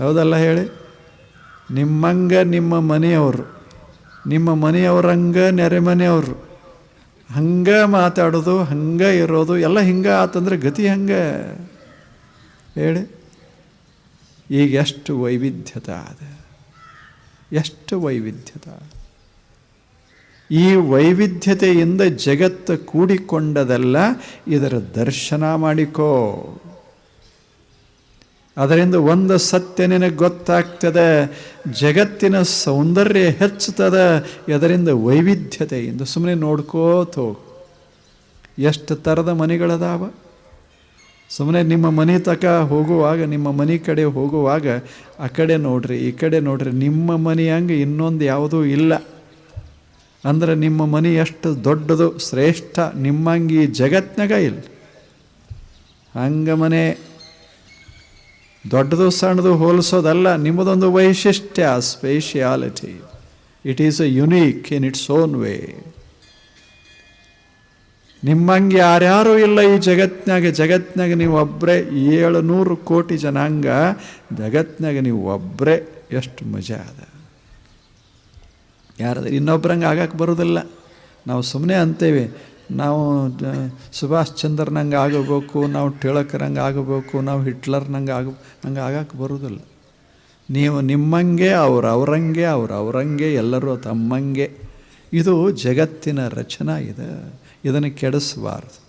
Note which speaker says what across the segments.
Speaker 1: ಹೌದಲ್ಲ ಹೇಳಿ? ನಿಮ್ಮಂಗ ನಿಮ್ಮ ಮನೆಯವರು. ನಿಮ್ಮ ಮನೆಯವರಂಗ ನೆರೆಮನೆಯವರು ಹಂಗೆ ಮಾತಾಡೋದು, ಹಂಗೆ ಇರೋದು, ಎಲ್ಲ ಹಿಂಗೆ ಆತಂದ್ರೆ ಗತಿ ಹಂಗೆ. ಹೇಳಿ? ಈಗ ಎಷ್ಟು ವೈವಿಧ್ಯತೆ ಅದ ಎಷ್ಟು ವೈವಿಧ್ಯತೆ ಈ ವೈವಿಧ್ಯತೆಯಿಂದ ಜಗತ್ತು ಕೂಡಿಕೊಂಡದೆಲ್ಲ ಇದರ ದರ್ಶನ ಮಾಡಿಕೋ. ಅದರಿಂದ ಒಂದು ಸತ್ಯ ನಿನಗೆ ಗೊತ್ತಾಗ್ತದೆ, ಜಗತ್ತಿನ ಸೌಂದರ್ಯ ಹೆಚ್ಚುತ್ತದೆ ಅದರಿಂದ ವೈವಿಧ್ಯತೆಯಿಂದ ಸುಮ್ಮನೆ ನೋಡ್ಕೋತ ಎಷ್ಟು ಥರದ ಮನೆಗಳದಾವ? ಸುಮ್ಮನೆ ನಿಮ್ಮ ಮನೆ ತಕ ಹೋಗುವಾಗ, ನಿಮ್ಮ ಮನೆ ಕಡೆ ಹೋಗುವಾಗ, ಆ ಕಡೆ ನೋಡ್ರಿ, ಈ ಕಡೆ ನೋಡ್ರಿ, ನಿಮ್ಮ ಮನೆ ಹಂಗೆ ಇನ್ನೊಂದು ಯಾವುದೂ ಇಲ್ಲ. ಅಂದ್ರೆ ನಿಮ್ಮ ಮನೆ ಎಷ್ಟು ದೊಡ್ಡದು, ಶ್ರೇಷ್ಠ, ನಿಮ್ಮಂಗೆ ಈ ಜಗತ್ನಾಗ ಇಲ್ಲ. ಹಂಗ ಮನೆ. ದೊಡ್ಡದು ಸಣ್ಣದು ಹೋಲಿಸೋದಲ್ಲ, ನಿಮ್ಮದೊಂದು ವೈಶಿಷ್ಟ್ಯ speciality it is a unique in its own way ನಿಮ್ಮಂಗೆ ಯಾರ್ಯಾರೂ ಇಲ್ಲ ಈ ಜಗತ್ನಾಗ ಜಗತ್ನಾಗ ನೀವು ಒಬ್ಬರೇ ಏಳು ನೂರು ಕೋಟಿ ಜನಾಂಗ ಜಗತ್ನಾಗ ನೀವು ಒಬ್ಬರೇ ಎಷ್ಟು ಮಜಾ ಅದ. ಯಾರಾದ್ರೆ ಇನ್ನೊಬ್ರಂಗೆ ಆಗಕ್ಕೆ ಬರೋದಿಲ್ಲ. ನಾವು ಸುಮ್ಮನೆ ಅಂತೇವೆ ನಾವು ಸುಭಾಷ್ ಚಂದ್ರನಂಗೆ ಆಗಬೇಕು, ನಾವು ಟಿಳಕರಂಗೆ ಆಗಬೇಕು, ನಾವು ಹಿಟ್ಲರ್ನಂಗೆ ಆಗ, ನಂಗೆ ಆಗಕ್ಕೆ ಬರೋದಿಲ್ಲ. ನೀವು ನಿಮ್ಮಂಗೆ ಅವ್ರು ಅವರಂಗೆ ಅವ್ರು ಅವರಂಗೆ, ಎಲ್ಲರೂ ತಮ್ಮಂಗೆ. ಇದು ಜಗತ್ತಿನ ರಚನೆ ಇದೆ. ಇದನ್ನು ಕೆಡಿಸಬಾರ್ದು.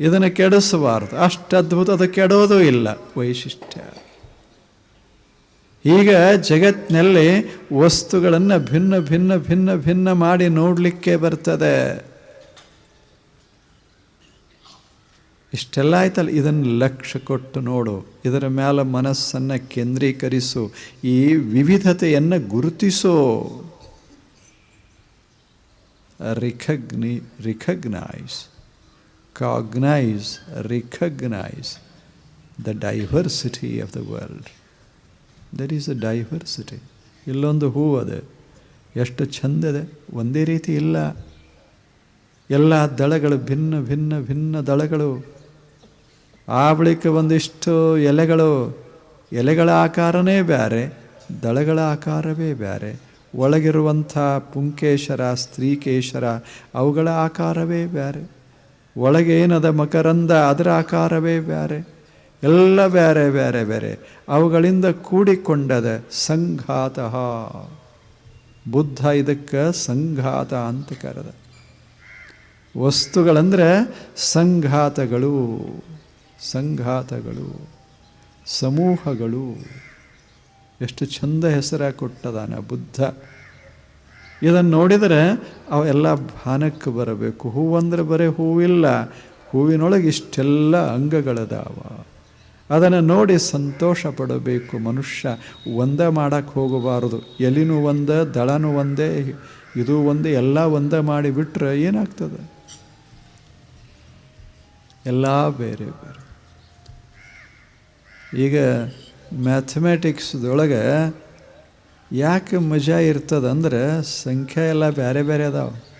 Speaker 1: ಇದನ್ನು ಕೆಡಿಸಬಾರ್ದು. ಅಷ್ಟು ಅದ್ಭುತ, ಅದು ಕೆಡೋದು ಇಲ್ಲ ವೈಶಿಷ್ಟ್ಯ. ಈಗ ಜಗತ್ತಿನಲ್ಲಿ ವಸ್ತುಗಳನ್ನು ಭಿನ್ನ ಭಿನ್ನ ಭಿನ್ನ ಭಿನ್ನ ಮಾಡಿ ನೋಡಲಿಕ್ಕೆ ಬರ್ತದೆ. ಇಷ್ಟೆಲ್ಲ ಆಯ್ತಲ್ಲ, ಇದನ್ನು ಲಕ್ಷ್ಯ ಕೊಟ್ಟು ನೋಡು, ಇದರ ಮೇಲೆ ಮನಸ್ಸನ್ನು ಕೇಂದ್ರೀಕರಿಸು, ಈ ವಿವಿಧತೆಯನ್ನು ಗುರುತಿಸೋ. Recognise recognise cognise recognise the diversity of the world. There is a diversity. ಇಲ್ಲೊಂದು ಹೂ ಅದ. ಎಷ್ಟು ಚಂದದೆ ಒಂದೇ ರೀತಿ ಇಲ್ಲ. ಎಲ್ಲ ದಳಗಳು ಭಿನ್ನ ಭಿನ್ನ ಭಿನ್ನ ದಳಗಳು. ಆ ಬಳಿಕ ಒಂದಿಷ್ಟು ಎಲೆಗಳು, ಎಲೆಗಳ ಆಕಾರನೇ ಬೇರೆ ದಳಗಳ ಆಕಾರವೇ ಬೇರೆ ಒಳಗಿರುವಂಥ ಪುಂಕೇಶರ, ಸ್ತ್ರೀಕೇಶರ, ಅವುಗಳ ಆಕಾರವೇ ಬೇರೆ ಒಳಗೆ ಏನದ ಮಕರಂದ, ಅದರ ಆಕಾರವೇ ಬೇರೆ ಎಲ್ಲ ಬೇರೆ ಬೇರೆ ಬೇರೆ ಅವುಗಳಿಂದ ಕೂಡಿಕೊಂಡದ ಸಂಘಾತ. ಬುದ್ಧ ಇದಕ್ಕೆ ಸಂಘಾತ ಅಂತ ಕರೆದ. ವಸ್ತುಗಳಂದ್ರೆ ಸಂಘಾತಗಳು. ಸಂಘಾತಗಳು, ಸಮೂಹಗಳು. ಎಷ್ಟು ಚಂದ ಹೆಸರ ಕೊಟ್ಟದಾನ ಬುದ್ಧ. ಇದನ್ನು ನೋಡಿದರೆ ಅವೆಲ್ಲ ಭಾನಕ್ಕೆ ಬರಬೇಕು. ಹೂವಂದ್ರೆ ಬರೀ ಹೂವಿಲ್ಲ. ಹೂವಿನೊಳಗೆ ಇಷ್ಟೆಲ್ಲ ಅಂಗಗಳದಾವ. ಅದನ್ನು ನೋಡಿ ಸಂತೋಷ ಪಡಬೇಕು ಮನುಷ್ಯ. ಒಂದೇ ಮಾಡೋಕ್ಕೆ ಹೋಗಬಾರದು. ಎಲಿನೂ ಒಂದೇ, ದಳನೂ ಒಂದೇ, ಇದು ಒಂದೇ, ಎಲ್ಲ ಒಂದೇ ಮಾಡಿಬಿಟ್ರೆ ಏನಾಗ್ತದೆ? ಎಲ್ಲ ಬೇರೆ ಬೇರೆ. ಈಗ ಮ್ಯಾಥಮೆಟಿಕ್ಸ್ದೊಳಗೆ ಯಾಕೆ ಮಜಾ ಇರ್ತದಂದ್ರೆ ಸಂಖ್ಯೆ ಎಲ್ಲ ಬೇರೆ ಬೇರೆ ಅದಾವೆ.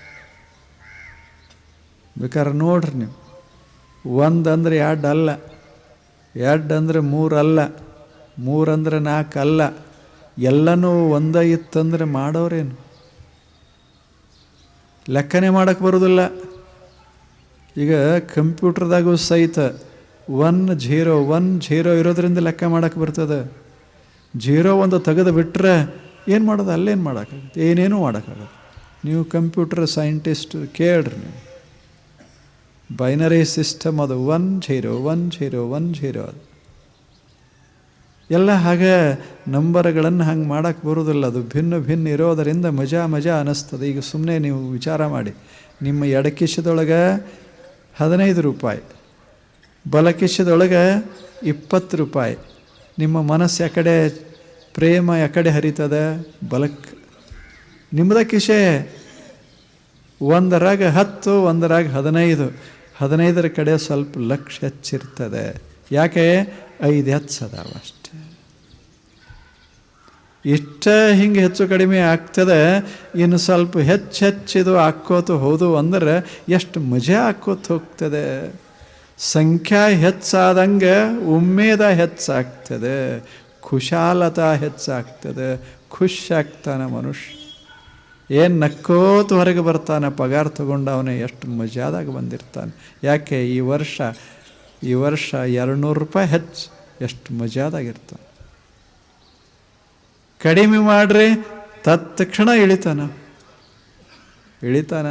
Speaker 1: ಬೇಕಾದ್ರೆ ನೋಡ್ರಿ ನೀವು. ಒಂದು ಅಂದ್ರೆ ಎರಡು ಅಲ್ಲ, ಎರಡು ಅಂದ್ರೆ ಮೂರು ಅಲ್ಲ, ಮೂರು ಅಂದ್ರೆ ನಾಲ್ಕು ಅಲ್ಲ, ಎಲ್ಲನೂ ಒಂದ ಇತ್ತಂದ್ರೆ ಮಾಡೋರೇನು? ಲೆಕ್ಕನೇ ಮಾಡೋಕ್ಕೆ ಬರೋದಿಲ್ಲ. ಈಗ ಕಂಪ್ಯೂಟರ್ದಾಗೂ ಸಹಿತ ಒನ್ ಝೀರೋ ಒನ್ ಝೀರೋ ಇರೋದ್ರಿಂದ ಲೆಕ್ಕ ಮಾಡಕ್ಕೆ ಬರ್ತದೆ. ಝೀರೋ ಒಂದು ತೆಗೆದು ಬಿಟ್ಟರೆ ಏನು ಮಾಡೋದು? ಅಲ್ಲೇನು ಮಾಡೋಕ್ಕಾಗುತ್ತೆ? ಏನೇನೂ ಮಾಡೋಕ್ಕಾಗತ್ತೆ ನೀವು ಕಂಪ್ಯೂಟರ್ ಸೈಂಟಿಸ್ಟ್ ಕೇಳ್ರಿ ನೀವು. ಬೈನರಿ ಸಿಸ್ಟಮ್ ಅದು one zero one zero one zero ಅದು. ಎಲ್ಲ ಹಾಗೆ ನಂಬರ್ಗಳನ್ನು ಹಂಗೆ ಮಾಡೋಕ್ಕೆ ಬರೋದಿಲ್ಲ. ಅದು ಭಿನ್ನ ಭಿನ್ನ ಇರೋದರಿಂದ ಮಜಾ ಮಜಾ ಅನ್ನಿಸ್ತದೆ ಈಗ ಸುಮ್ಮನೆ ನೀವು ವಿಚಾರ ಮಾಡಿ. ನಿಮ್ಮ ಎಡಕಿಶದೊಳಗೆ ಹದಿನೈದು ರೂಪಾಯಿ. ಬಲಕಿಶದೊಳಗೆ ಇಪ್ಪತ್ತು ರೂಪಾಯಿ. ನಿಮ್ಮ ಮನಸ್ಸು ಯಾಕಡೆ ಪ್ರೇಮ ಯಾಕಡೆ ಹರಿತದೆ? ಬಲಕ್ ನಿಮ್ಮದ ಕಿಶೆ ಒಂದರಾಗ ಹತ್ತು, ಒಂದರಾಗ ಹದಿನೈದು. ಹದಿನೈದರ ಕಡೆ ಸ್ವಲ್ಪ ಲಕ್ಷ ಹೆಚ್ಚಿರ್ತದೆ. ಯಾಕೆ? ಐದು ಹೆಚ್ಚದಾವ ಅಷ್ಟೆ. ಇಷ್ಟ ಹಿಂಗೆ ಹೆಚ್ಚು ಕಡಿಮೆ ಆಗ್ತದೆ. ಇನ್ನು ಸ್ವಲ್ಪ ಹೆಚ್ಚು ಹೆಚ್ಚಿದು ಹಾಕ್ಕೋತ ಹೋದು ಅಂದ್ರೆ ಎಷ್ಟು ಮಜಾ ಹಾಕ್ಕೋತ ಹೋಗ್ತದೆ. ಸಂಖ್ಯಾ ಹೆಚ್ಚಾದಂಗೆ ಉಮ್ಮೇದ ಹೆಚ್ಚಾಗ್ತದೆ ಖುಷಾಲತಾ ಹೆಚ್ಚಾಗ್ತದೆ ಖುಷಾಗ್ತಾನೆ ಮನುಷ್ಯ. ಏನು ನಕ್ಕೋತ ಹೊರಗೆ ಬರ್ತಾನೆ, ಪಗಾರ ತಗೊಂಡವನೇ ಎಷ್ಟು ಮಜಾದಾಗ ಬಂದಿರ್ತಾನೆ. ಯಾಕೆ ಈ ವರ್ಷ ಈ ವರ್ಷ ಎರಡುನೂರು ರೂಪಾಯಿ ಹೆಚ್ಚು, ಎಷ್ಟು ಮಜಾದಾಗಿರ್ತಾನೆ ಕಡಿಮೆ ಮಾಡ್ರಿ, ತತ್ಕ್ಷಣ ಇಳಿತಾನ. ಇಳಿತಾನ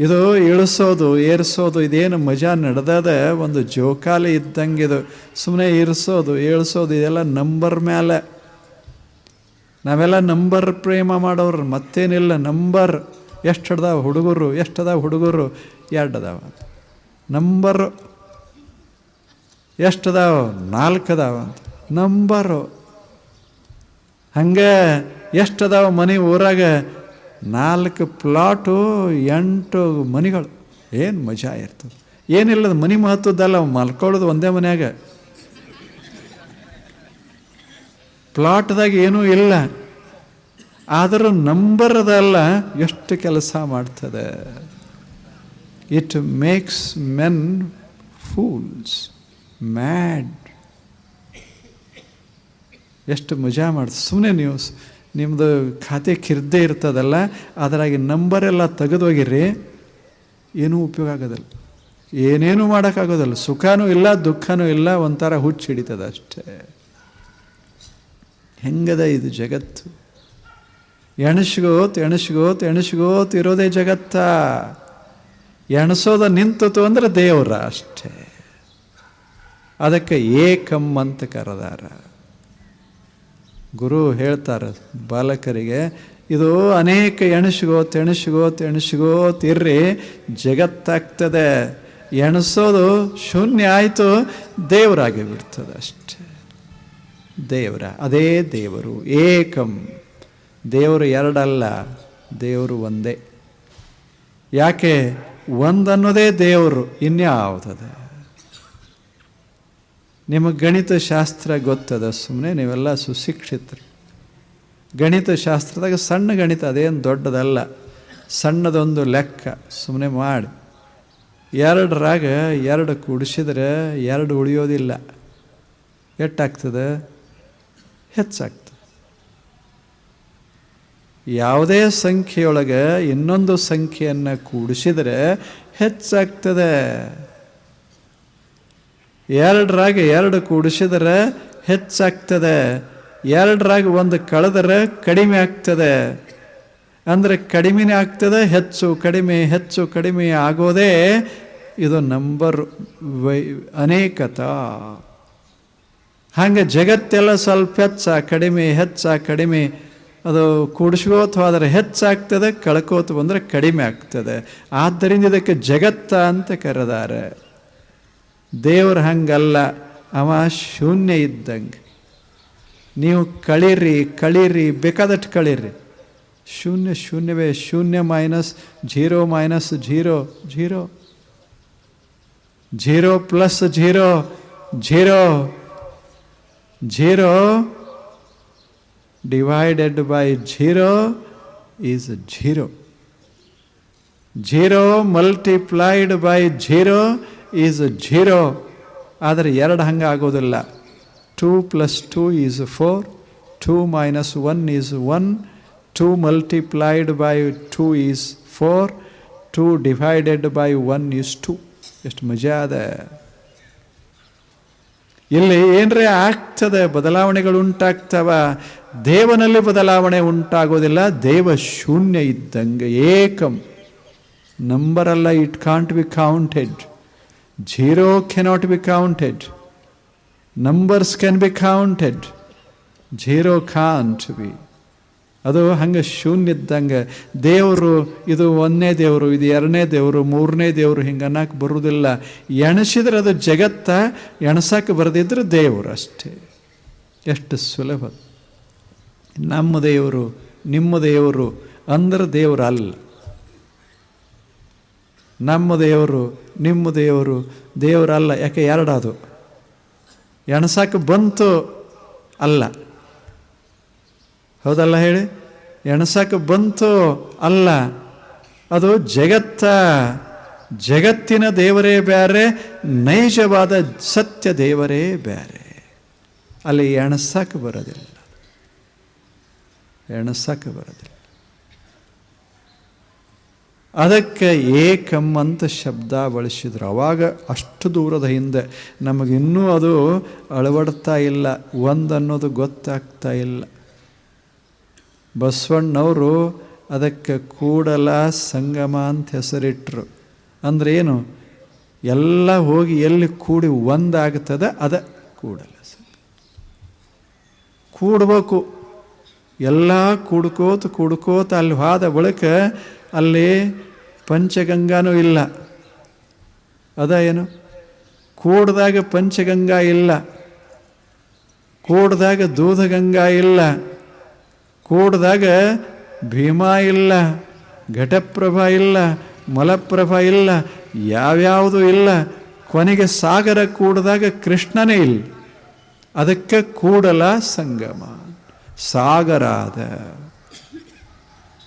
Speaker 1: ಇದು ಇಳಿಸೋದು, ಏರಿಸೋದು, ಇದೇನು ಮಜಾ ನಡೆದದ, ಒಂದು ಜೋಕಾಲಿ ಇದ್ದಂಗೆ ಇದು. ಸುಮ್ಮನೆ ಇರಿಸೋದು, ಏಳಿಸೋದು, ಇದೆಲ್ಲ ನಂಬರ್ ಮೇಲೆ ನಾವೆಲ್ಲ ನಂಬರ್ ಪ್ರೇಮ ಮಾಡೋರು, ಮತ್ತೇನಿಲ್ಲ, ನಂಬರ್. ಎಷ್ಟು ಅದಾವ ಹುಡುಗರು ಎಷ್ಟು ಅದಾವ ಹುಡುಗರು ಎರಡು ಅದಾವ ನಂಬರು. ಎಷ್ಟು ಅದಾವ ನಾಲ್ಕು ಅದಾವ ಅಂತ ನಂಬರು. ಹಂಗೆ ಎಷ್ಟು ಅದಾವ ಮನೆ ಊರಾಗ ನಾಲ್ಕು ಪ್ಲಾಟು, ಎಂಟು ಮನೆಗಳು. ಏನು ಮಜಾ ಇರ್ತದೆ. ಏನಿಲ್ಲದ ಮನೆ ಮಹತ್ವದ್ದಲ್ಲ ಮಲ್ಕೊಳ್ಳೋದು ಒಂದೇ ಮನೆಯಾಗ. ಪ್ಲಾಟ್ದಾಗ ಏನೂ ಇಲ್ಲ. ಆದರೂ ನಂಬರ್ ಅದಲ್ಲ, ಎಷ್ಟು ಕೆಲಸ ಮಾಡ್ತದೆ. It makes men fools mad ಎಷ್ಟು ಮಜಾ ಮಾಡ್ತದೆ. ಸುಮ್ಮನೆ ನೀವು ಸ್- ನಿಮ್ಮದು ಖಾತೆ ಕಿರ್ದೇ ಇರ್ತದಲ್ಲ, ಅದರಾಗಿ ನಂಬರೆಲ್ಲ ತೆಗೆದೋಗಿರಿ ಏನೂ ಉಪಯೋಗ ಆಗೋದಿಲ್ಲ. ಏನೇನು ಮಾಡೋಕ್ಕಾಗೋದಿಲ್ಲ. ಸುಖನೂ ಇಲ್ಲ, ದುಃಖನೂ ಇಲ್ಲ, ಒಂಥರ ಹುಚ್ಚು ಹಿಡಿತದೆ ಅಷ್ಟೇ. ಹೆಂಗದ ಇದು ಜಗತ್ತು? ಎಣಸ್ಗೋತ್ ಎಣಸ್ಗೋತ್ ಎಣಸ್ಗೋತ್ ಇರೋದೇ ಜಗತ್ತ. ಎಣಸೋದ ನಿಂತು ಅಂದ್ರೆ ದೇವರ ಅಷ್ಟೇ. ಅದಕ್ಕೆ ಏಕಂ ಅಂತ ಕರೆದಾರ. ಗುರು ಹೇಳ್ತಾರೆ ಬಾಲಕರಿಗೆ, ಇದು ಅನೇಕ ಎಣಸಿಗೋ, ತೆಣಸಿಗೋ ತೆಣಸಿಗೋ ತಿರ್ರಿ, ಜಗತ್ತಾಗ್ತದೆ. ಎಣಸೋದು ಶೂನ್ಯ ಆಯಿತು, ದೇವರಾಗಿ ಬಿಡ್ತದೆ ಅಷ್ಟೇ. ದೇವರ, ಅದೇ ದೇವರು, ಏಕಂ. ದೇವರು ಎರಡಲ್ಲ, ದೇವರು ಒಂದೇ. ಯಾಕೆ? ಒಂದನ್ನೋದೇ ದೇವರು, ಇನ್ಯಾವುದದ? ನಿಮಗೆ ಗಣಿತ ಶಾಸ್ತ್ರ ಗೊತ್ತದ? ಸುಮ್ಮನೆ ನೀವೆಲ್ಲ ಸುಶಿಕ್ಷಿತರು. ಗಣಿತ ಶಾಸ್ತ್ರದಾಗ ಸಣ್ಣ ಗಣಿತ ಅದೇನು ದೊಡ್ಡದಲ್ಲ. ಸಣ್ಣದೊಂದು ಲೆಕ್ಕ. ಸುಮ್ಮನೆ ಮಾಡಿ. ಎರಡರಾಗ ಎರಡು ಕೂಡಿಸಿದ್ರೆ ಎರಡು ಉಳಿಯೋದಿಲ್ಲ. ಎಟ್ಟಾಗ್ತದೆ ಹೆಚ್ಚಾಗ್ತದೆ. ಯಾವುದೇ ಸಂಖ್ಯೆಯೊಳಗೆ ಇನ್ನೊಂದು ಸಂಖ್ಯೆಯನ್ನು ಕೂಡಿಸಿದರೆ ಹೆಚ್ಚಾಗ್ತದೆ. ಎರಡರಾಗ ಎರಡು ಕೂಡಿಸಿದರೆ ಹೆಚ್ಚಾಗ್ತದೆ. ಎರಡರಾಗ ಒಂದು ಕಳೆದರೆ ಕಡಿಮೆ ಆಗ್ತದೆ. ಅಂದರೆ ಕಡಿಮೆನೇ ಆಗ್ತದೆ, ಹೆಚ್ಚು ಕಡಿಮೆ ಹೆಚ್ಚು ಕಡಿಮೆ ಆಗೋದೇ ಇದು ನಂಬರ್ ವೈ ಅನೇಕತ ಹಾಗೆ ಜಗತ್ತೆಲ್ಲ ಸ್ವಲ್ಪ ಹೆಚ್ಚ, ಕಡಿಮೆ ಹೆಚ್ಚ, ಕಡಿಮೆ. ಅದು ಕೂಡಿಸ್ಕೋತ ಹೋದರೆ ಹೆಚ್ಚಾಗ್ತದೆ ಕಳ್ಕೋತು ಬಂದರೆ ಕಡಿಮೆ ಆಗ್ತದೆ. ಆದ್ದರಿಂದ ಇದಕ್ಕೆ ಜಗತ್ತ ಅಂತ ಕರೆದಾರೆ. ದೇವ್ರು ಹಂಗಲ್ಲ, ಅವ ಶೂನ್ಯ ಇದ್ದಂಗೆ. ನೀವು ಕಳೀರಿ ಕಳೀರಿ, ಬೇಕಾದಷ್ಟು ಕಳೀರಿ. ಶೂನ್ಯ, ಶೂನ್ಯವೇ, ಶೂನ್ಯ minus zero minus zero zero zero plus zero zero zero divided by zero is zero zero multiplied by zero is zero ಆದರೆ ಎರಡು ಹಂಗೆ ಆಗೋದಿಲ್ಲ. Two plus two is four two minus one is one two multiplied by two is four two divided by one is two ಎಷ್ಟು ಮಜಾ ಅದ. ಇಲ್ಲಿ ಏನರೇ ಆಗ್ತದೆ, ಬದಲಾವಣೆಗಳು ಉಂಟಾಗ್ತವ, ದೇವನಲ್ಲಿ ಬದಲಾವಣೆ ಉಂಟಾಗೋದಿಲ್ಲ, ದೇವ ಶೂನ್ಯ ಇದ್ದಂಗೆ ಏಕಂ. ನಂಬರಲ್ಲ it can't be counted zero cannot be counted numbers can be counted Zero can't be. ಅದು ಹಂಗೆ ಶೂನ್ಯ ಇದ್ದಂಗೆ ದೇವರು, ಇದು ಒಂದನೇ ದೇವರು, ಇದು ಎರಡನೇ ದೇವರು, ಮೂರನೇ ದೇವರು ಹಿಂಗೆ ಅನ್ನಕ್ಕೆ ಬರುವುದಿಲ್ಲ. ಎಣಸಿದ್ರೆ ಅದು ಜಗತ್ತ, ಎಣಸಕ್ಕೆ ಬರೆದಿದ್ರೆ ದೇವರು ಅಷ್ಟೇ. ಎಷ್ಟು ಸುಲಭ. ನಮ್ಮ ದೇವರು, ನಿಮ್ಮ ದೇವರು ಅಂದ್ರೆ ದೇವರು ಅಲ್ಲ ನಮ್ಮ ದೇವರು, ನಿಮ್ಮ ದೇವರು, ದೇವರಲ್ಲ, ಯಾಕೆ ಎರಡದು? ಎಣಸಕ್ಕೆ ಬಂತು ಅಲ್ಲ. ಹೌದಲ್ಲ ಹೇಳಿ? ಎಣಸಕ್ಕೆ ಬಂತು ಅಲ್ಲ. ಅದು ಜಗತ್ತ. ಜಗತ್ತಿನ ದೇವರೇ ಬೇರೆ ನೈಜವಾದ ಸತ್ಯ ದೇವರೇ ಬೇರೆ ಅಲ್ಲಿ ಎಣಸಕ್ಕೆ ಬರೋದಿಲ್ಲ. ಎಣಸಕ್ಕೆ ಬರೋದಿಲ್ಲ. ಅದಕ್ಕೆ ಏಕಂ ಅಂತ ಶಬ್ದ ಬಳಸಿದ್ರು. ಅವಾಗ ಅಷ್ಟು ದೂರದ ಹಿಂದೆ ನಮಗಿನ್ನೂ ಅದು ಅಳವಡ್ತಾ ಇಲ್ಲ, ಒಂದನ್ನೋದು ಗೊತ್ತಾಗ್ತಾ ಇಲ್ಲ. ಬಸವಣ್ಣವರು ಅದಕ್ಕೆ ಕೂಡಲ ಸಂಗಮ ಅಂತ ಹೆಸರಿಟ್ರು. ಅಂದ್ರೆ ಏನು? ಎಲ್ಲ ಹೋಗಿ ಎಲ್ಲಿ ಕೂಡಿ ಒಂದಾಗ್ತದೆ ಅದ ಕೂಡಲ ಕೂಡ್ಬೇಕು. ಎಲ್ಲ ಕೂಡ್ಕೋತ ಕೂಡ್ಕೋತ ಅಲ್ಲಿ ಹೋದ ಬಳಿಕ ಅಲ್ಲಿ ಪಂಚಗಂಗಾನೂ ಇಲ್ಲ. ಅದ ಏನು? ಕೂಡ್ದಾಗ ಪಂಚಗಂಗಾ ಇಲ್ಲ. ಕೂಡ್ದಾಗ ದೂಧಗಂಗಾ ಇಲ್ಲ. ಕೂಡ್ದಾಗ ಭೀಮಾ ಇಲ್ಲ. ಘಟಪ್ರಭಾ ಇಲ್ಲ. ಮಲಪ್ರಭಾ ಇಲ್ಲ. ಯಾವ್ಯಾವುದೂ ಇಲ್ಲ. ಕೊನೆಗೆ ಸಾಗರ ಕೂಡಿದಾಗ ಕೃಷ್ಣನೇ ಇಲ್ಲ. ಅದಕ್ಕೆ ಕೂಡಲ ಸಂಗಮ. ಸಾಗರ ಅದ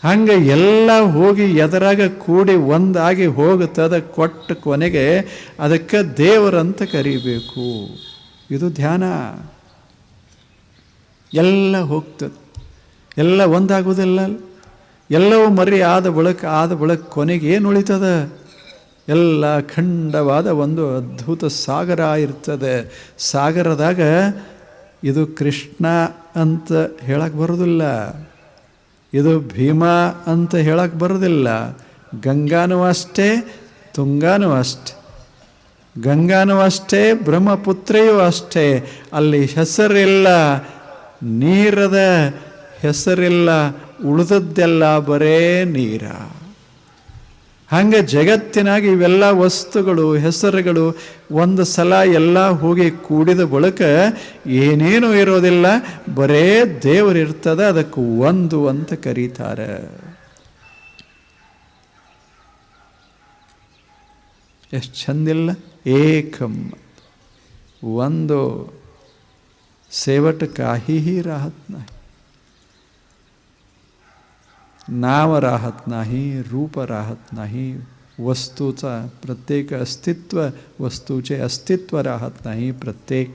Speaker 1: ಹಂಗೆ ಎಲ್ಲ ಹೋಗಿ ಎದರಾಗ ಕೂಡಿ ಒಂದಾಗಿ ಹೋಗುತ್ತದೆ ಕೊಟ್ಟ ಕೊನೆಗೆ ಅದಕ್ಕೆ ದೇವರಂತ ಕರಿಬೇಕು. ಇದು ಧ್ಯಾನ. ಎಲ್ಲ ಹೋಗ್ತದೆ. ಎಲ್ಲ ಒಂದಾಗುವುದಿಲ್ಲ ಎಲ್ಲವೂ ಮರಿ ಆದ ಬಳಕ ಆದ ಬಳಕ ಕೊನೆಗೆ ಏನು ಉಳಿತದ? ಎಲ್ಲ ಖಂಡವಾದ ಒಂದು ಅದ್ಭುತ ಸಾಗರ ಇರ್ತದೆ. ಸಾಗರದಾಗ ಇದು ಕೃಷ್ಣ ಅಂತ ಹೇಳಕ್ಕೆ ಬರೋದಿಲ್ಲ. ಇದು ಭೀಮಾ ಅಂತ ಹೇಳಕ್ಕೆ ಬರೋದಿಲ್ಲ. ಗಂಗಾನೂ ಅಷ್ಟೇ, ತುಂಗಾನೂ ಅಷ್ಟೆ. ಗಂಗಾನೂ ಅಷ್ಟೇ, ಬ್ರಹ್ಮಪುತ್ರೆಯೂ ಅಷ್ಟೇ. ಅಲ್ಲಿ ಹೆಸರಿಲ್ಲ, ನೀರದ ಹೆಸರಿಲ್ಲ, ಉಳಿದದ್ದೆಲ್ಲ ಬರೇ ನೀರ. ಹಂಗೆ ಜಗತ್ತಿನಾಗ ಇವೆಲ್ಲ ವಸ್ತುಗಳು, ಹೆಸರುಗಳು, ಒಂದು ಸಲ ಎಲ್ಲ ಹೋಗಿ ಕೂಡಿದ ಬಳಿಕ ಏನೇನೂ ಇರೋದಿಲ್ಲ, ಬರೇ ದೇವರಿರ್ತದೆ ಅದಕ್ಕೆ ಒಂದು ಅಂತ ಕರೀತಾರೆ. ಎಷ್ಟು ಚಂದಿಲ್ಲ ಏಕಂ. ಒಂದು ಸೇವಟ ಕಾಹಿ ರಾಹತ್ नाव राहत नाही रूप राहत नाही वस्तूचा प्रत्येक अस्तित्व वस्तूचे अस्तित्व राहत नाही प्रत्येक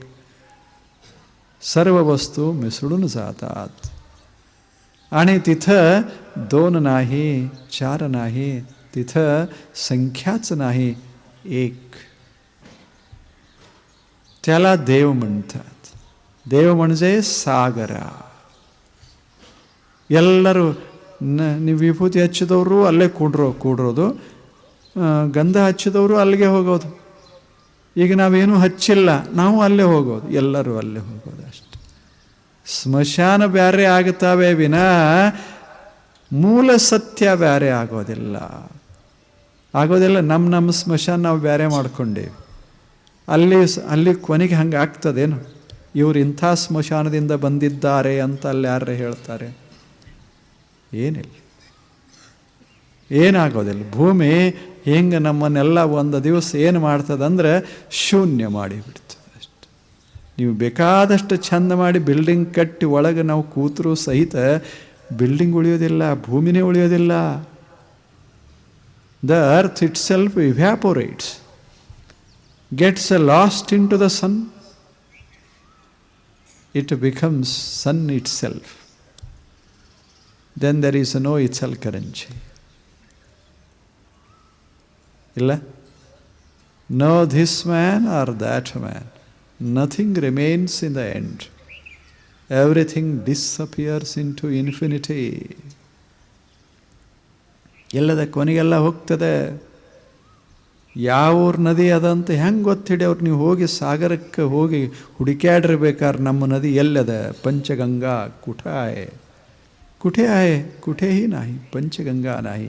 Speaker 1: सर्व वस्तू मिसळून जातात आणि तिथं दोन नाही चार नाही तिथं संख्याच नाही एक त्याला देव म्हणतात ದೇವ ಮಣಜೆ ಸಾಗರ ಎಲ್ಲರೂ ನ ನೀವು ವಿಭೂತಿ ಹಚ್ಚಿದವರು ಅಲ್ಲೇ ಕೂಡ್ರೋ, ಕೂಡ್ರೋದು. ಗಂಧ ಹಚ್ಚಿದವರು ಅಲ್ಲಿಗೆ ಹೋಗೋದು. ಈಗ ನಾವೇನು ಹಚ್ಚಿಲ್ಲ, ನಾವು ಅಲ್ಲೇ ಹೋಗೋದು. ಎಲ್ಲರೂ ಅಲ್ಲೇ ಹೋಗೋದು ಅಷ್ಟೆ. ಸ್ಮಶಾನ ಬ್ಯಾರೆ ಆಗುತ್ತವೆ ವಿನ, ಮೂಲ ಸತ್ಯ ಬ್ಯಾರೆ ಆಗೋದಿಲ್ಲ. ಆಗೋದಿಲ್ಲ ನಮ್ಮ ನಮ್ಮ ಸ್ಮಶಾನ ನಾವು ಬೇರೆ ಮಾಡ್ಕೊಂಡೇವಿ. ಅಲ್ಲಿ ಅಲ್ಲಿ ಕೊನೆಗೆ ಹಂಗೆ ಆಗ್ತದೇನು ಇವರು ಇಂಥ ಸ್ಮಶಾನದಿಂದ ಬಂದಿದ್ದಾರೆ ಅಂತ ಅಲ್ಲಿ ಯಾರೇ ಹೇಳ್ತಾರೆ? ಏನಿಲ್ಲ. ಏನಾಗೋದಿಲ್ಲ. ಭೂಮಿ ಹೆಂಗೆ ನಮ್ಮನ್ನೆಲ್ಲ ಒಂದು ದಿವಸ ಏನು ಮಾಡ್ತದಂದ್ರೆ ಶೂನ್ಯ ಮಾಡಿಬಿಡ್ತದೆ ಅಷ್ಟೆ. ನೀವು ಬೇಕಾದಷ್ಟು ಚಂದ ಮಾಡಿ ಬಿಲ್ಡಿಂಗ್ ಕಟ್ಟಿ ಒಳಗೆ ನಾವು ಕೂತರೂ ಸಹಿತ ಬಿಲ್ಡಿಂಗ್ ಉಳಿಯೋದಿಲ್ಲ, ಭೂಮಿನೇ ಉಳಿಯೋದಿಲ್ಲ. The earth itself evaporates gets a lost into the sun it becomes sun it itself. Then there is no karanchi. ಇಲ್ಲ no this man or that man nothing remains in the end everything disappears into infinity ಎಲ್ಲದ ಕೊನೆಗೆಲ್ಲ ಹೋಗ್ತದೆ. ಯಾವ ನದಿ ಅದಂತ ಹೆಂಗೆ ಗೊತ್ತಿಡಿ ಅವ್ರು ನೀವು ಹೋಗಿ ಸಾಗರಕ್ಕೆ ಹೋಗಿ ಹುಡುಕ್ಯಾಡಿರ್ಬೇಕಾದ್ರೆ ನಮ್ಮ ನದಿ ಎಲ್ಲದ? ಪಂಚಗಂಗಾ ಕುಠಾಯ್ कुठे आहे कुठेही नाही पंचगंगा नाही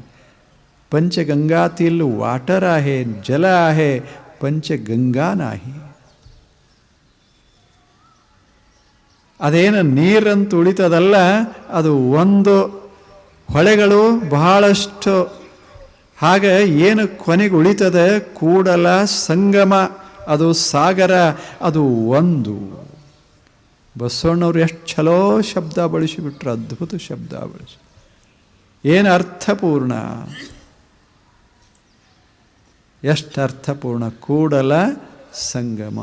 Speaker 1: पंचगंगातील वाटर आहे जल आहे पंचगंगा नाही ಅದೇನು ನೀರಂತ ಉಳಿತದಲ್ಲ ಅದು ಒಂದು ಹೊಳೆಗಳು ಬಹಳಷ್ಟು ಹಾಗೆ ಏನು ಕೊನೆಗೆ ಉಳಿತದೆ ಕೂಡಲ ಸಂಗಮ ಅದು ಸಾಗರ ಅದು ಒಂದು ಬಸವಣ್ಣವ್ರು ಎಷ್ಟು ಚಲೋ ಶಬ್ದ ಬಳಸಿಬಿಟ್ರು ಅದ್ಭುತ ಶಬ್ದ ಬಳಸಿ. ಏನು ಅರ್ಥಪೂರ್ಣ? ಎಷ್ಟು ಅರ್ಥಪೂರ್ಣ? Kudala Sangama.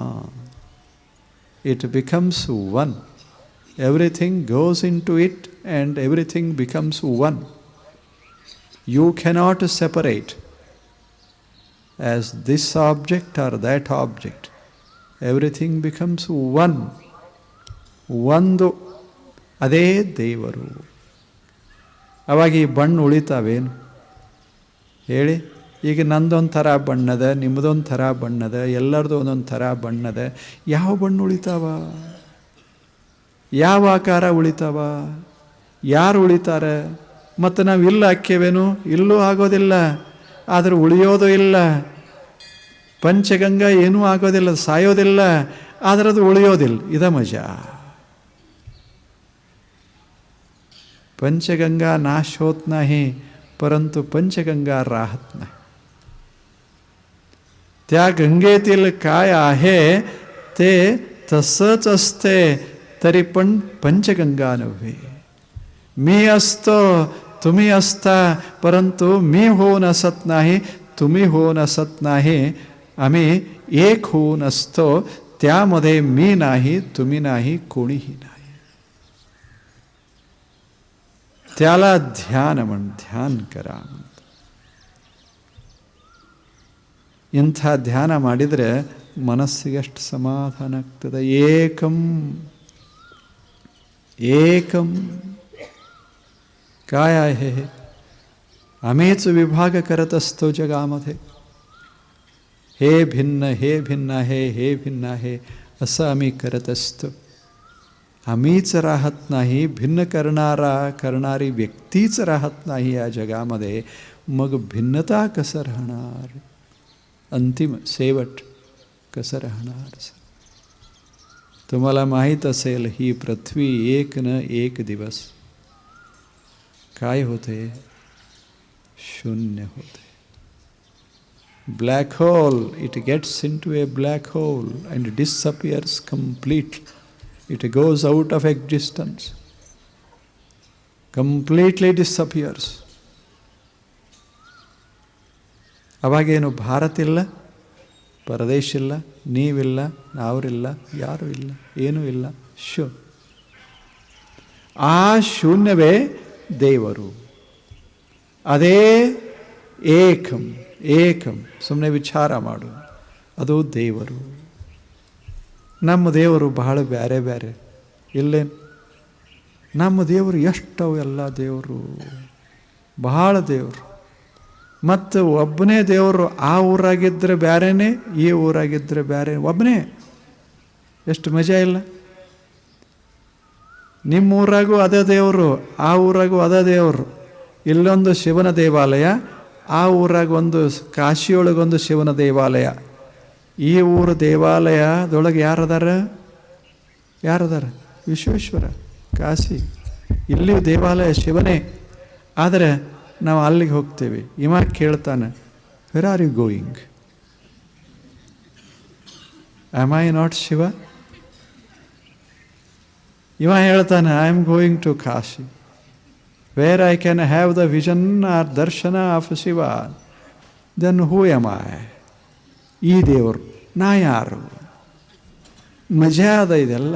Speaker 1: It becomes one everything goes into it and everything becomes one you cannot separate as this object or that object everything becomes one ಒಂದು, ಅದೇ ದೇವರು. ಅವಾಗ ಈ ಬಣ್ಣ ಉಳಿತಾವೇನು? ಹೇಳಿ. ಈಗ ನಂದೊಂದು ಥರ ಬಣ್ಣದ ನಿಮ್ಮದೊಂದು ಥರ ಬಣ್ಣದ ಎಲ್ಲರದು ಒಂದೊಂದು ಥರ ಬಣ್ಣದ, ಯಾವ ಬಣ್ಣ ಉಳಿತಾವ? ಯಾವ ಆಕಾರ ಉಳಿತಾವ? ಯಾರು ಉಳಿತಾರೆ? ಮತ್ತು ನಾವು ಇಲ್ಲ ಹಾಕ್ಯವೇನು? ಇಲ್ಲೂ ಆಗೋದಿಲ್ಲ. ಆದ್ರೆ ಉಳಿಯೋದು ಇಲ್ಲ. ಪಂಚಗಂಗಾ ಏನೂ ಆಗೋದಿಲ್ಲ, ಸಾಯೋದಿಲ್ಲ. ಆದರೆ ಅದು ಉಳಿಯೋದಿಲ್ಲ. ಇದ ಮಜಾ. पंचगंगा नाश होत नाही परंतु पंचगंगा राहत नाही. त्या गंगेतील काय आहे ते तसंच असते तरी पण पंचगंगा नव्हे. मी असतो तुम्ही असता परंतु मी होऊन असत नाही तुम्ही होऊन असत नाही आम्ही एक होऊन असतो त्यामध्ये मी नाही तुम्ही नाही कोणीही नाही. त्याला ಧ್ಯಾನ म्हण ಧ್ಯಾನ ಕರ ಇಂಥ ಧ್ಯಾನ ಮಾಡಿದರೆ ಮನಸ್ಸಿಗೆ ಎಷ್ಟು ಸಮಾಧಾನ ಆಗ್ತದೆ ಏಕಂ ಏಕಂ काय आहे हे आम्हीच विभाग करत असतो जगामध्ये हे भिन्न हे भिन्न आहे हे भिन्न आहे असं आम्ही करत असतो आम्हीच राहत नाही, भिन्न करणारा, करणारी व्यक्तीच राहत नाही या जगामध्ये. मग भिन्नता कसं राहणार? अंतिम शेवट कसं राहणार? तुम्हाला माहीत असेल, ही पृथ्वी एक न एक दिवस. काय होते? शून्य होते. Black hole, it gets into a black hole and disappears completely it goes out of existence, completely disappears. ಅವಾಗೇನು ಭಾರತ ಇಲ್ಲ ಪರದೇಶ ಇಲ್ಲ ನೀವಿಲ್ಲ ನಾವ್ರಿಲ್ಲ ಯಾರೂ ಇಲ್ಲ ಏನೂ ಇಲ್ಲ. ಶೂ. ಆ ಶೂನ್ಯವೇ ದೇವರು. ಅದೇ ಏಕಂ ಏಕಂ. ಸುಮ್ಮನೆ ವಿಚಾರ ಮಾಡು. ಅದು ದೇವರು. ನಮ್ಮ ದೇವರು ಬಹಳ ಬೇರೆ ಬೇರೆ ಇಲ್ಲೇನು? ನಮ್ಮ ದೇವರು ಎಷ್ಟವು ಎಲ್ಲ ದೇವರು. ಬಹಳ ದೇವರು. ಮತ್ತು ಒಬ್ಬನೇ ದೇವರು ಆ ಊರಾಗಿದ್ದರೆ ಬೇರೆನೇ ಈ ಊರಾಗಿದ್ದರೆ ಬೇರೆ ಒಬ್ಬನೇ? ಎಷ್ಟು ಮಜಾ ಇಲ್ಲ? ನಿಮ್ಮ ಊರಾಗೂ ಅದೇ ದೇವರು, ಆ ಊರಾಗೂ ಅದೇ ದೇವರು. ಇಲ್ಲೊಂದು ಶಿವನ ದೇವಾಲಯ, ಆ ಊರಾಗ ಒಂದು ಕಾಶಿಯೊಳಗೊಂದು ಶಿವನ ದೇವಾಲಯ. ಈ ಊರು ದೇವಾಲಯದೊಳಗೆ ಯಾರದಾರ? ಯಾರದಾರ? ವಿಶ್ವೇಶ್ವರ, ಕಾಶಿ. ಇಲ್ಲಿಯೂ ದೇವಾಲಯ ಶಿವನೇ. ಆದರೆ ನಾವು ಅಲ್ಲಿಗೆ ಹೋಗ್ತೇವೆ. ಇಮ ಕೇಳ್ತಾನೆ where are you going am I not Shiva ಇವ ಹೇಳ್ತಾನೆ I am going to Kashi. Where I can have the vision or darshan of Shiva then who am I ಈ ದೇವರು, ನಾ ಯಾರು? ಮಜಾ ಅದ ಇದೆಲ್ಲ.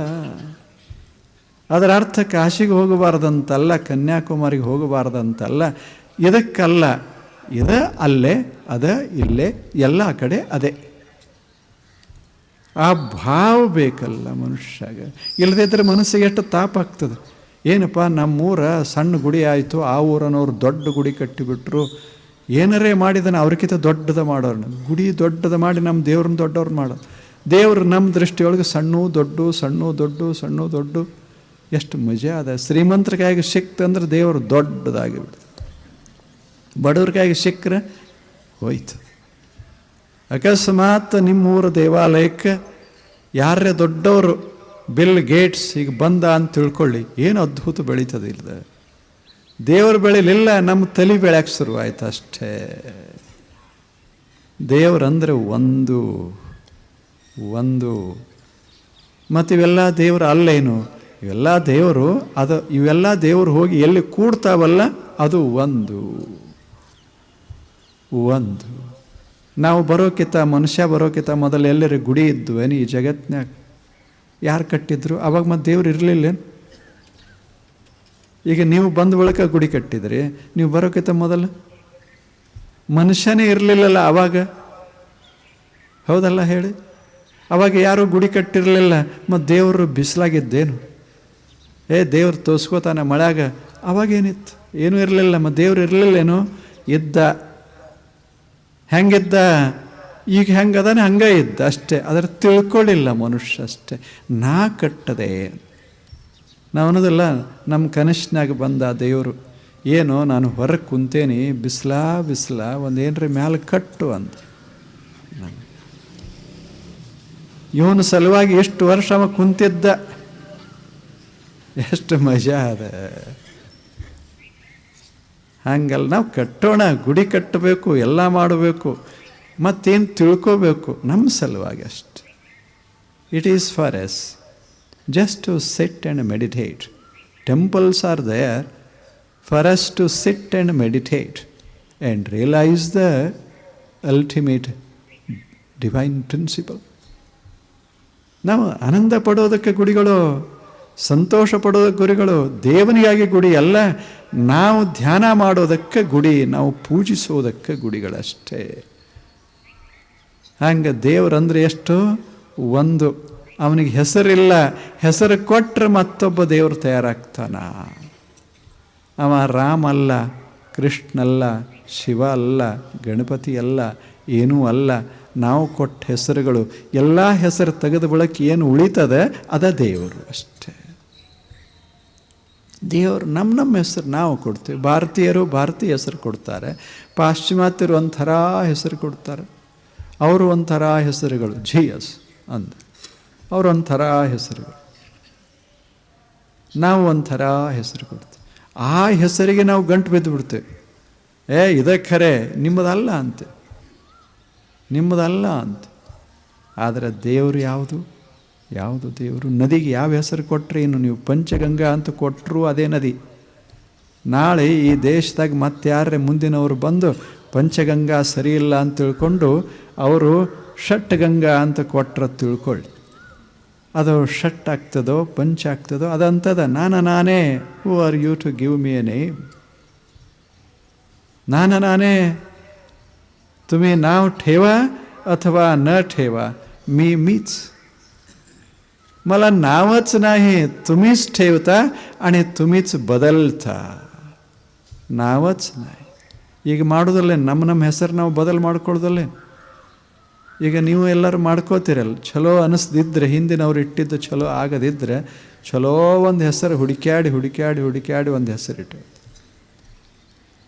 Speaker 1: ಅದರ ಅರ್ಥ ಕಾಶಿಗೆ ಹೋಗಬಾರ್ದಂತಲ್ಲ, ಕನ್ಯಾಕುಮಾರಿಗೆ ಹೋಗಬಾರ್ದಂತಲ್ಲ, ಇದಕ್ಕಲ್ಲ. ಇದ ಅಲ್ಲೇ, ಅದ ಇಲ್ಲೇ, ಎಲ್ಲ ಕಡೆ ಅದೇ. ಆ ಭಾವ ಬೇಕಲ್ಲ ಮನುಷ್ಯಾಗ. ಇಲ್ಲದಿದ್ದರೆ ಮನಸ್ಸಿಗೆ ಎಷ್ಟು ತಾಪ ಆಗ್ತದೆ. ಏನಪ್ಪ, ನಮ್ಮೂರ ಸಣ್ಣ ಗುಡಿ ಆಯಿತು, ಆ ಊರನವ್ರು ದೊಡ್ಡ ಗುಡಿ ಕಟ್ಟಿಬಿಟ್ರು ಏನರೇ ಮಾಡಿದನ ಅವ್ರಿಗಿಂತ ದೊಡ್ಡದ ಮಾಡೋರು ಗುಡಿ ದೊಡ್ಡದ ಮಾಡಿ ನಮ್ಮ ದೇವ್ರನ್ನ ದೊಡ್ಡವ್ರನ್ನ ಮಾಡೋ. ದೇವರು ನಮ್ಮ ದೃಷ್ಟಿಯೊಳಗೆ ಸಣ್ಣ, ದೊಡ್ಡ ಸಣ್ಣ ದೊಡ್ಡ ಸಣ್ಣ, ದೊಡ್ಡ. ಎಷ್ಟು ಮಜಾ ಅದ. ಶ್ರೀಮಂತರಿಗಾಗಿ ಸಿಕ್ತು ಅಂದ್ರೆ ದೇವರು ದೊಡ್ಡದಾಗಿ ಬಿಡ್ತದೆ ಬಡವ್ರಿಗಾಗಿ ಸಿಕ್ಕರೆ ಹೋಯ್ತು. ಅಕಸ್ಮಾತ್ ನಿಮ್ಮೂರ ದೇವಾಲಯಕ್ಕೆ ಯಾರೇ ದೊಡ್ಡವರು, ಬಿಲ್ ಗೇಟ್ಸ್ ಈಗ ಬಂದ ಅಂತ ತಿಳ್ಕೊಳ್ಳಿ. ಏನು ಅದ್ಭುತ ಬೆಳೀತದೆ ಇಲ್ಲದ ದೇವರು ಬೆಳೆಯಲಿಲ್ಲ ನಮ್ಮ ತಲೆ ಬೆಳೆಯಕ್ಕೆ ಶುರುವಾಯ್ತು ಅಷ್ಟೇ. ದೇವರಂದ್ರೆ ಒಂದು ಒಂದು. ಮತ್ತು ಇವೆಲ್ಲ ದೇವರು ಅಲ್ಲೇನು? ಇವೆಲ್ಲ ದೇವರು, ಅದು ಇವೆಲ್ಲ ದೇವರು ಹೋಗಿ ಎಲ್ಲಿ ಕೂಡ್ತಾವಲ್ಲ, ಅದು ಒಂದು. ಒಂದು. ನಾವು ಬರೋಕ್ಕಿಂತ ಮನುಷ್ಯ ಬರೋಕ್ಕಿಂತ ಮೊದಲು ಎಲ್ಲರೂ ಗುಡಿ ಇದ್ವೇನು ಈ ಜಗತ್ನ್ಯಾಗ? ಯಾರು ಕಟ್ಟಿದ್ರು? ಅವಾಗ ಮತ್ತು ದೇವ್ರು ಇರಲಿಲ್ಲೇನು? ಈಗ ನೀವು ಬಂದ ಬಳಿಕ ಗುಡಿ ಕಟ್ಟಿದ್ರಿ, ನೀವು ಬರೋಕ್ಕಿಂತ ಮೊದಲು? ಮನುಷ್ಯನೇ ಇರಲಿಲ್ಲಲ್ಲ ಅವಾಗ? ಹೌದಲ್ಲ ಹೇಳಿ? ಅವಾಗ ಯಾರೂ ಗುಡಿ ಕಟ್ಟಿರಲಿಲ್ಲ ಮತ್ತು ದೇವರು ಬಿಸಿಲಾಗಿದ್ದೇನು? ಏ, ದೇವ್ರು ತೋರಿಸ್ಕೋತಾನೆ ಮಳೆಯಾಗ ಅವಾಗೇನಿತ್ತು ಏನೂ ಇರಲಿಲ್ಲ ಮತ್ತು ದೇವ್ರು ಇರಲಿಲ್ಲೇನು? ಇದ್ದ. ಹೆಂಗಿದ್ದ? ಈಗ ಹೆಂಗದಾನೆ ಹಂಗೆ ಇದ್ದ ಅಷ್ಟೇ. ಅದರ ತಿಳ್ಕೊಳ್ಳಿಲ್ಲ ಮನುಷ್ಯ ಅಷ್ಟೇ. ನಾ ಕಟ್ಟದೆ ನಾವು ಅನ್ನೋದಲ್ಲ ನಮ್ಮ ಕನಸಿನಾಗ ಬಂದ ದೇವರು. ಏನು ನಾನು ಹೊರಗೆ ಕುಂತೇನಿ, ಬಿಸ್ಲಾ ಒಂದು ಒಂದೇನ್ರಿ ಮ್ಯಾಲೆ ಕಟ್ಟು ಅಂತ ಇವನು ಸಲುವಾಗಿ ಎಷ್ಟು ವರ್ಷ ಅವ ಕುಂತಿದ್ದ? ಎಷ್ಟು ಮಜಾ ಅದ. ಹಂಗಲ್ಲ, ನಾವು ಕಟ್ಟೋಣ, ಗುಡಿ ಕಟ್ಟಬೇಕು, ಎಲ್ಲ ಮಾಡಬೇಕು, ಮತ್ತೇನು ತಿಳ್ಕೋಬೇಕು ನಮ್ಮ ಸಲುವಾಗಿ ಅಷ್ಟೆ. It is for us just to sit and meditate temples are there for us to sit and meditate and realise the ultimate divine principle ನಾವು ಆನಂದ ಪಡೋದಕ್ಕೆ ಗುಡಿಗಳು, ಸಂತೋಷ ಪಡೋದಕ್ಕೆ ಗುರಿಗಳು ದೇವನಿಗಾಗಿ ಗುಡಿ ಅಲ್ಲ. ನಾವು ಧ್ಯಾನ ಮಾಡೋದಕ್ಕೆ ಗುಡಿ, ನಾವು ಪೂಜಿಸೋದಕ್ಕೆ ಗುಡಿಗಳಷ್ಟೇ. ಹಂಗೆ ದೇವರಂದರೆ ಎಷ್ಟು? ಒಂದು ಅವನಿಗೆ ಹೆಸರಿಲ್ಲ. ಹೆಸರು ಕೊಟ್ಟರೆ ಮತ್ತೊಬ್ಬ ದೇವರು ತಯಾರಾಗ್ತಾನ. ಅವ ರಾಮ ಅಲ್ಲ, ಕೃಷ್ಣ ಅಲ್ಲ, ಶಿವ ಅಲ್ಲ, ಗಣಪತಿ ಅಲ್ಲ, ಏನೂ ಅಲ್ಲ. ನಾವು ಕೊಟ್ಟ ಹೆಸರುಗಳು, ಎಲ್ಲ ಹೆಸರು ತೆಗೆದ ಬಳಕೆ ಏನು ಉಳಿತದೆ, ಅದ ದೇವರು ಅಷ್ಟೇ. ದೇವರು ನಮ್ಮ ನಮ್ಮ ಹೆಸರು ನಾವು ಕೊಡ್ತೀವಿ. ಭಾರತೀಯರು ಭಾರತೀಯ ಹೆಸರು ಕೊಡ್ತಾರೆ. ಪಾಶ್ಚಿಮಾತ್ಯರು ಒಂಥರ ಹೆಸರು ಕೊಡ್ತಾರೆ. ಅವರು ಒಂಥರ ಹೆಸರುಗಳು ಜಿಯಸ್ ಅಂದ. ಅವರು ಒಂಥರ ಹೆಸರುಗಳು ನಾವು ಒಂಥರ ಹೆಸರು ಕೊಡ್ತೀವಿ. ಆ ಹೆಸರಿಗೆ ನಾವು ಗಂಟು ಬಿದ್ದು ಬಿಡ್ತೇವೆ. ಏ, ಇದೇ ಖರೆ, ನಿಮ್ಮದಲ್ಲ ಅಂತೆ. ನಿಮ್ಮದಲ್ಲ ಅಂತ. ಆದರೆ ದೇವರು ಯಾವುದು? ಯಾವುದು ದೇವರು? ನದಿಗೆ ಯಾವ ಹೆಸರು ಕೊಟ್ಟರೆ ಇನ್ನು ನೀವು ಪಂಚಗಂಗಾ ಅಂತ ಕೊಟ್ಟರು ಅದೇ ನದಿ. ನಾಳೆ ಈ ದೇಶದಾಗ ಮತ್ತೆ ಮುಂದಿನವರು ಬಂದು ಪಂಚಗಂಗಾ ಸರಿಯಿಲ್ಲ ಅಂತ ತಿಳ್ಕೊಂಡು ಅವರು ಷಟ್ಗಂಗಾ ಅಂತ ಕೊಟ್ಟರೆ ತಿಳ್ಕೊಳ್ಳಿ. ಅದು ಷಟ್ ಆಗ್ತದೋ ಪಂಚ ಆಗ್ತದೋ ಅದಂತದ ನಾನು ನಾನೇ who are you to give me a name ನಾನು ನಾನೇ तुम्ही नाव ठेवा अथवा न ठेवा मी मीच मला नावच नाही तुम्हीच ठेवता आणि तुम्हीच बदलता ನಾವಚ್ ನಾಯಿ ಈಗ ಮಾಡೋದಲ್ಲೇ ನಮ್ಮ ನಮ್ಮ ಹೆಸರು ನಾವು ಬದಲು ಮಾಡ್ಕೊಳ್ಳೋದಲ್ಲೇ ಈಗ ನೀವು ಎಲ್ಲರೂ ಮಾಡ್ಕೋತೀರಲ್ಲ. ಚಲೋ ಅನಿಸ್ದಿದ್ರೆ, ಹಿಂದಿನವ್ರು ಇಟ್ಟಿದ್ದು ಚಲೋ ಆಗದಿದ್ದರೆ ಚಲೋ ಒಂದು ಹೆಸರು ಹುಡುಕ್ಯಾಡಿ ಹುಡುಕ್ಯಾಡಿ ಹುಡುಕ್ಯಾಡಿ ಒಂದು ಹೆಸರಿಟ್ಟು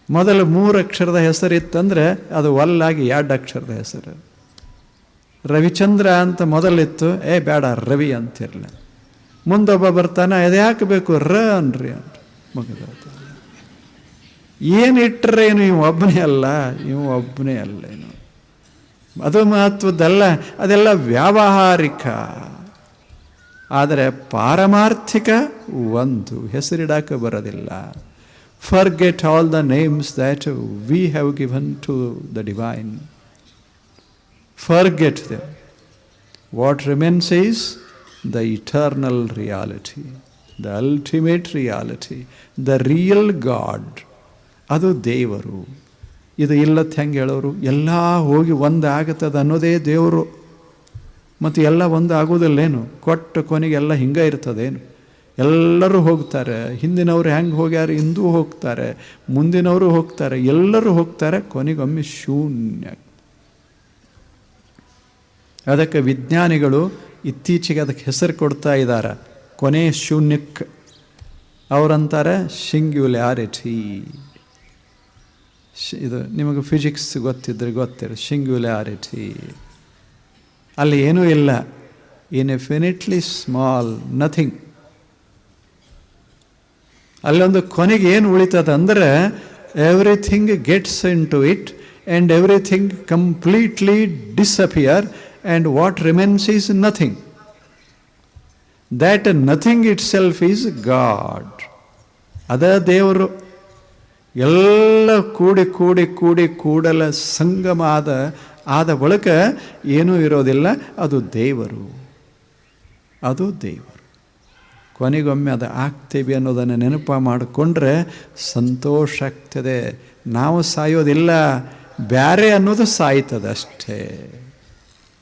Speaker 1: ಮೊದಲು ಮೂರು ಅಕ್ಷರದ ಹೆಸರಿತ್ತಂದರೆ ಅದು ಒಲ್ಲಾಗಿ ಎರಡು ಅಕ್ಷರದ ಹೆಸರು. ರವಿಚಂದ್ರ ಅಂತ ಮೊದಲಿತ್ತು, ಏ ಬೇಡ ರವಿ ಅಂತಿರಲಿಲ್ಲ ಮುಂದೊಬ್ಬ ಬರ್ತಾನೆ, ಅದು ಯಾಕೆ ಬೇಕು ರ ಅನ್ರಿ ಅಂತ. ಮುಗಿದ ಏನು ಇಟ್ಟರೆ ಏನು ಇವು ಒಬ್ಬನೇ ಅಲ್ಲ, ಇವು ಒಬ್ಬನೇ ಅಲ್ಲ ಅದು ಮಹತ್ವದ್ದಲ್ಲ ಅದೆಲ್ಲ ವ್ಯಾವಹಾರಿಕ ಆದರೆ ಪಾರಮಾರ್ಥಿಕ ಒಂದು ಹೆಸರಿಡಾಕ ಬರೋದಿಲ್ಲ forget all the names that we have given to the divine. Forget them. What remains is the eternal reality, the ultimate reality, the real God. ಅದು ದೇವರು ಇದು ಇಲ್ಲತ್ತೆ ಹೆಂಗೆ ಹೇಳೋರು? ಎಲ್ಲ ಹೋಗಿ ಒಂದು ಆಗತ್ತದ ಅನ್ನೋದೇ ದೇವರು. ಮತ್ತು ಎಲ್ಲ ಒಂದು ಆಗೋದಿಲ್ಲೇನು? ಕೊಟ್ಟು ಕೊನೆಗೆ ಎಲ್ಲ ಹಿಂಗೆ ಇರ್ತದೇನು? ಎಲ್ಲರೂ ಹೋಗ್ತಾರೆ. ಹಿಂದಿನವರು ಹೆಂಗೆ ಹೋಗ್ಯಾರ? ಹಿಂದೂ ಹೋಗ್ತಾರೆ. ಮುಂದಿನವರು ಹೋಗ್ತಾರೆ. ಎಲ್ಲರೂ ಹೋಗ್ತಾರೆ. ಕೊನೆಗೊಮ್ಮೆ ಶೂನ್ಯ. ಅದಕ್ಕೆ ವಿಜ್ಞಾನಿಗಳು ಇತ್ತೀಚೆಗೆ ಅದಕ್ಕೆ ಹೆಸರು ಕೊಡ್ತಾ ಇದ್ದಾರೆ ಕೊನೆ ಶೂನ್ಯಕ್ಕೆ. ಅವರಂತಾರೆ ಸಿಂಗ್ಯುಲ್ಯಾರಿಟಿ ಇದು ನಿಮಗೆ ಫಿಸಿಕ್ಸ್ ಗೊತ್ತಿದ್ರೆ ಗೊತ್ತಿರ ಸಿಂಗ್ಯುಲ್ಯಾರಿಟಿ ಅಲ್ಲಿ ಏನೂ ಇಲ್ಲ. ಇನ್ಫಿನಿಟ್ಲಿ ಸ್ಮಾಲ್ ನಥಿಂಗ್ ಅಲ್ಲೊಂದು ಕೊನೆಗೆ ಏನು ಉಳಿತದೆ ಅಂದರೆ everything gets into it and everything completely disappear and what remains is nothing that nothing itself is God ಅದ ದೇವರು ಎಲ್ಲ ಕೂಡಿ ಕೂಡಿ ಕೂಡಿ ಕೂಡಲ ಸಂಗಮ ಆದ ಆದ ಬಳಿಕ ಏನೂ ಇರೋದಿಲ್ಲ. ಅದು ದೇವರು. ಅದು ದೇವರು. ಕೊನೆಗೊಮ್ಮೆ ಅದು ಆಗ್ತೀವಿ ಅನ್ನೋದನ್ನು ನೆನಪು ಮಾಡಿಕೊಂಡ್ರೆ ಸಂತೋಷ ಆಗ್ತದೆ. ನಾವು ಸಾಯೋದಿಲ್ಲ. ಬ್ಯಾರೆ ಅನ್ನೋದು ಸಾಯ್ತದೆ ಅಷ್ಟೇ